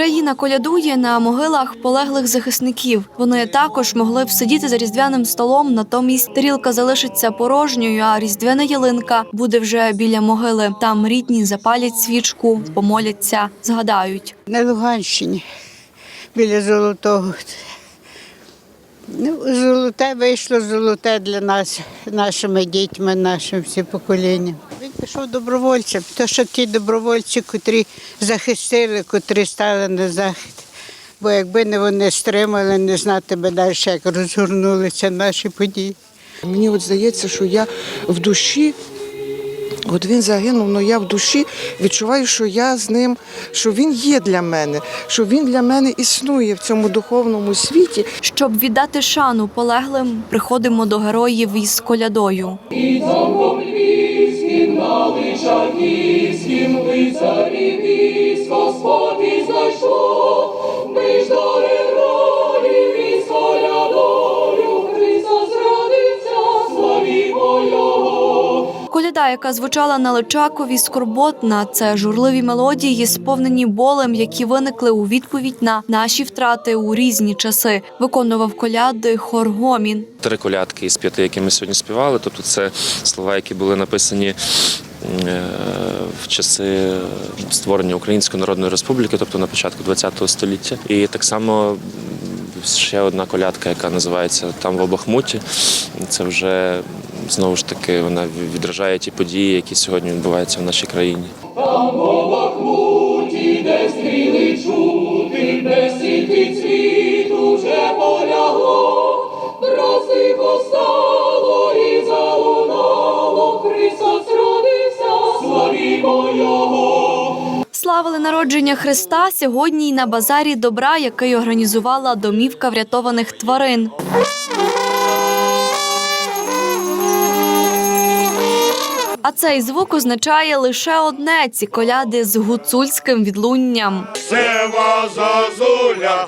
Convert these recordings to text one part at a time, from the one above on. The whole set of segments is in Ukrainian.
Країна колядує на могилах полеглих захисників. Вони також могли б сидіти за різдвяним столом. Натомість тарілка залишиться порожньою, а різдвяна ялинка буде вже біля могили. Там рідні запалять свічку, помоляться, згадають на Луганщині біля Золотого. Ну, золоте вийшло золоте для нас, нашими дітьми, нашим всім поколінням. Він пішов добровольцем, то що ті добровольці, котрі захистили, котрі стали на захід. Бо якби не вони стримали, не знати би далі, як розгорнулися наші події. Мені от здається, що я в душі, от він загинув, але я в душі відчуваю, що я з ним, що він є для мене, що він для мене існує в цьому духовному світі. Щоб віддати шану полеглим, приходимо до героїв із колядою. Коляда, яка звучала на Личакові, скорботна, це журливі мелодії, сповнені болем, які виникли у відповідь на наші втрати у різні часи. Виконував коляди хор Гомін. три колядки із п'яти, які ми сьогодні співали. Тобто це слова, які були написані е, в часи створення Української Народної Республіки, тобто на початку ХХ століття. І так само ще одна колядка, яка називається Там в Бахмуті. Це вже знову ж таки вона відражає ті події, які сьогодні відбуваються в нашій країні. Славили народження Христа сьогодні й на базарі добра, який організувала домівка врятованих тварин. А цей звук означає лише одне ці коляди з гуцульським відлунням. Сива зазуля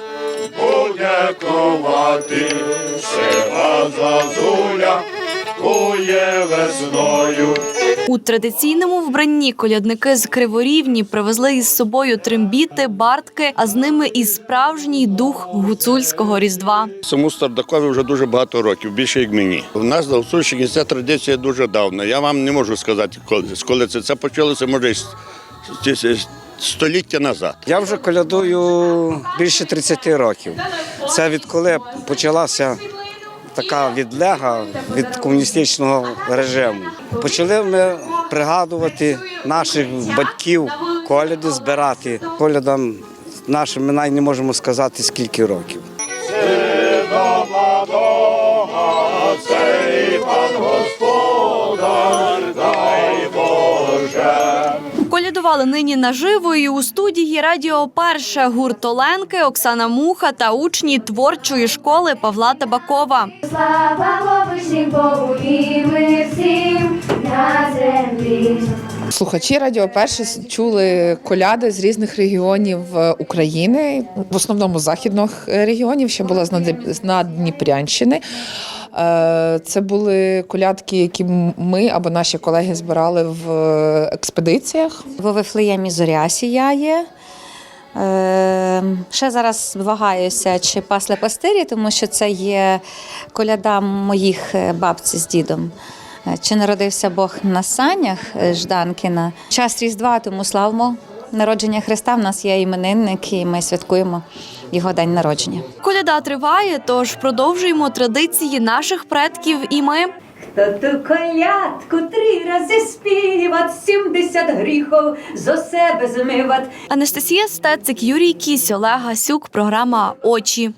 буде ковати, сива зазуля кує весною. У традиційному вбранні колядники з Криворівні привезли із собою трембіти, бартки, а з ними і справжній дух гуцульського різдва. Саму Стардакові вже дуже багато років, більше як мені. У нас на Гуцульщині ця традиція дуже давно. Я вам не можу сказати, коли, коли це. Це почалося, може, століття назад. Я вже колядую більше 30 років. Це відколи почалася така відлега від комуністичного режиму. Почали ми пригадувати наших батьків, коляди збирати. Колядам нашим ми навіть не можемо сказати, скільки років. Сина молодого, цей пан господар, Колядували нині наживо і у студії Радіо Перше гурт Оленки, Оксана Муха та учні творчої школи Павла Табакова. Слава всім Богу і ми всім на землі. Слухачі Радіо Перше чули коляди з різних регіонів е, України, в основному західних е, регіонів, ще була з Наддніпрянщини. Е, Це були колядки, які ми або наші колеги збирали в експедиціях. В Вифлеємі зоря сіяє. Ще зараз вагаюся, чи пасли пастирі, тому що це є коляда моїх бабці з дідом. Е, Чи народився Бог на санях е, Жданкіна? Час Різдва, тому славмо народження Христа. В нас є іменинник, і ми святкуємо його день народження. Коляда триває, тож продовжуємо традиції наших предків і ми. Хто ту колядку три рази співат, сімдесят гріхов зо себе змиват. Анастасія Стецик, Юрій Кісь, Олег Гасюк, програма Очі.